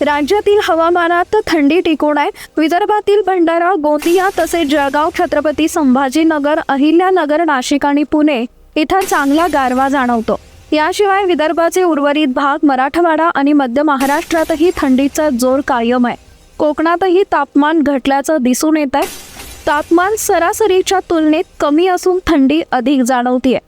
राज्यातील हवामानात थंडी टिकून आहे. विदर्भातील भंडारा गोंदिया तसेच जळगाव छत्रपती संभाजीनगर अहिल्यानगर नाशिक आणि पुणे इथं चांगला गारवा जाणवतो. याशिवाय विदर्भाचे उर्वरित भाग मराठवाडा आणि मध्य महाराष्ट्रातही थंडीचा जोर कायम आहे. कोकणातही तापमान घटल्याचं दिसून येत आहे. तापमान सरासरीच्या तुलनेत कमी असून थंडी अधिक जाणवतीये.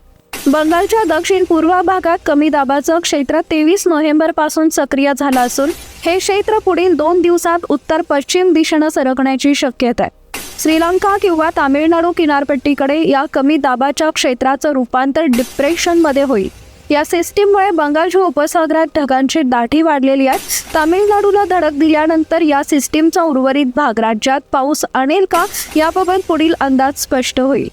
बंगालच्या दक्षिण पूर्व भागात कमी दाबाचं क्षेत्र तेवीस नोव्हेंबरपासून सक्रिय झालं असून हे क्षेत्र पुढील दोन दिवसात उत्तर पश्चिम दिशेनं सरकण्याची शक्यता आहे. श्रीलंका किंवा तामिळनाडू किनारपट्टीकडे या कमी दाबाच्या क्षेत्राचं रूपांतर डिप्रेशनमध्ये होईल. या सिस्टीममुळे बंगालच्या उपसागरात ढगांची दाटी वाढलेली आहे. तामिळनाडूला धडक दिल्यानंतर या सिस्टीमचा उर्वरित भाग राज्यात पाऊस आणेल का याबाबत पुढील अंदाज स्पष्ट होईल.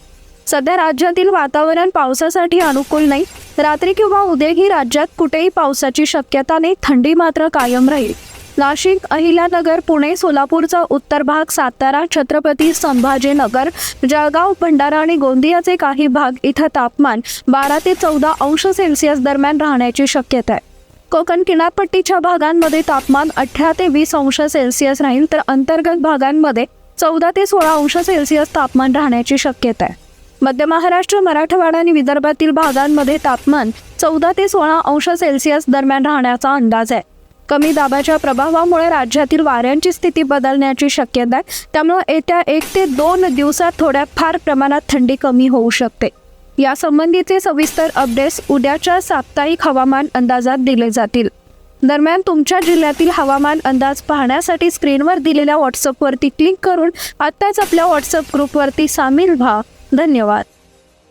सध्या राज्यातील वातावरण पावसासाठी अनुकूल नाही. रात्री किंवा उद्याही राज्यात कुठेही पावसाची शक्यता नाही थंडी मात्र कायम राहील. नाशिक अहिल्यानगर पुणे सोलापूरचा उत्तर भाग सातारा छत्रपती संभाजीनगर जळगाव भंडारा आणि गोंदियाचे काही भाग इथं तापमान बारा ते चौदा अंश सेल्सिअस दरम्यान राहण्याची शक्यता आहे. कोकण किनारपट्टीच्या भागांमध्ये तापमान अठरा ते वीस अंश सेल्सिअस राहील तर अंतर्गत भागांमध्ये चौदा ते सोळा अंश सेल्सिअस तापमान राहण्याची शक्यता आहे. मध्य महाराष्ट्र मराठवाडा आणि विदर्भातील भागांमध्ये तापमान चौदा ते सोळा अंश सेल्सिअस दरम्यान राहण्याचा अंदाज आहे. कमी दाबाच्या प्रभावामुळे राज्यातील वाऱ्यांची स्थिती बदलण्याची शक्यता आहे. त्यामुळे येत्या एक ते दोन दिवसात थोड्या फार प्रमाणात थंडी कमी होऊ शकते. यासंबंधीचे सविस्तर अपडेट्स उद्याच्या साप्ताहिक हवामान अंदाजात दिले जातील. दरम्यान तुमच्या जिल्ह्यातील हवामान अंदाज पाहण्यासाठी स्क्रीनवर दिलेल्या व्हॉट्सअपवरती क्लिक करून आत्ताच आपल्या व्हॉट्सअप ग्रुपवरती सामील व्हा. धन्यवाद.